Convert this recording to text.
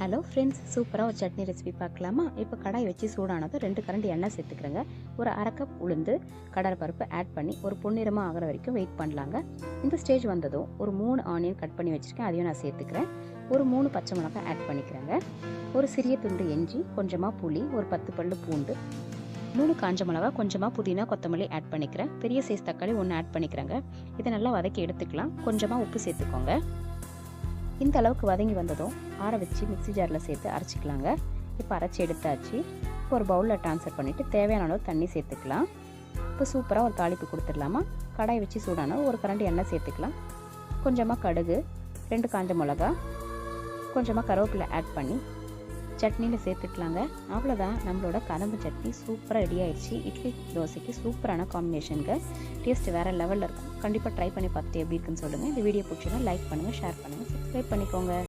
Hello friends சூப்பராக ஒரு chutney recipe பார்க்கலாமா? இப்போ கடாய் வச்சு சூடானதும் ரெண்டு கரண்டி எண்ணெய் சேர்த்துக்கிறேங்க. ஒரு அரை கப் உளுந்து கடலைப்பருப்பு ஆட் பண்ணி ஒரு பொன்னிறமாக ஆகிற வரைக்கும் வெயிட் பண்ணலாங்க. இந்த ஸ்டேஜ் வந்ததும் ஒரு மூணு ஆனியன் கட் பண்ணி வச்சுருக்கேன். அதையும் நான் சேர்த்துக்கிறேன். ஒரு மூணு பச்சை மிளகாய் ஆட் பண்ணிக்கிறேங்க. ஒரு சிறிய துண்டு எஞ்சி கொஞ்சமாக புளி ஒரு பத்து பல்லு பூண்டு மூணு காஞ்ச மிளகா கொஞ்சமாக புதினா கொத்தமல்லி ஆட் பண்ணிக்கிறேன். பெரிய சைஸ் தக்காளி ஒன்று ஆட் பண்ணிக்கிறேங்க. இதை நல்லா வதக்கி எடுத்துக்கலாம். கொஞ்சமாக உப்பு சேர்த்துக்கோங்க. இந்த அளவுக்கு வதங்கி வந்ததும் ஆற வச்சு மிக்ஸி ஜாரில் சேர்த்து அரைச்சிக்கலாங்க. இப்போ அரைச்சி எடுத்தாச்சு. இப்போ ஒரு பவுலில் ட்ரான்ஸ்ஃபர் பண்ணிவிட்டு தேவையான அளவு தண்ணி சேர்த்துக்கலாம். இப்போ சூப்பராக ஒரு தாளிப்பு கொடுத்துடலாமா? கடாய் வச்சு சூடான ஒரு கரண்டி எண்ணெய் சேர்த்துக்கலாம். கொஞ்சமாக கடுகு ரெண்டு காஞ்ச மிளகா கொஞ்சமாக கருவேப்பிலை ஆட் பண்ணி சட்னியில் சேர்த்துக்கலாங்க. அவ்வளோதான் நம்மளோட கதம்பு சட்னி சூப்பராக ரெடி ஆயிடுச்சு. இட்லி தோசைக்கு சூப்பரான காம்பினேஷனுங்க டேஸ்ட் வேறு லெவலில் இருக்கும். கண்டிப்பாக ட்ரை பண்ணி பார்த்துட்டு எப்படி இருக்குன்னு சொல்லுங்கள் இந்த வீடியோ பிடிச்சிங்கன்னா லைக் பண்ணுங்கள் ஷேர் பண்ணுங்கள் சப்ஸ்கிரைப் பண்ணிக்கோங்க.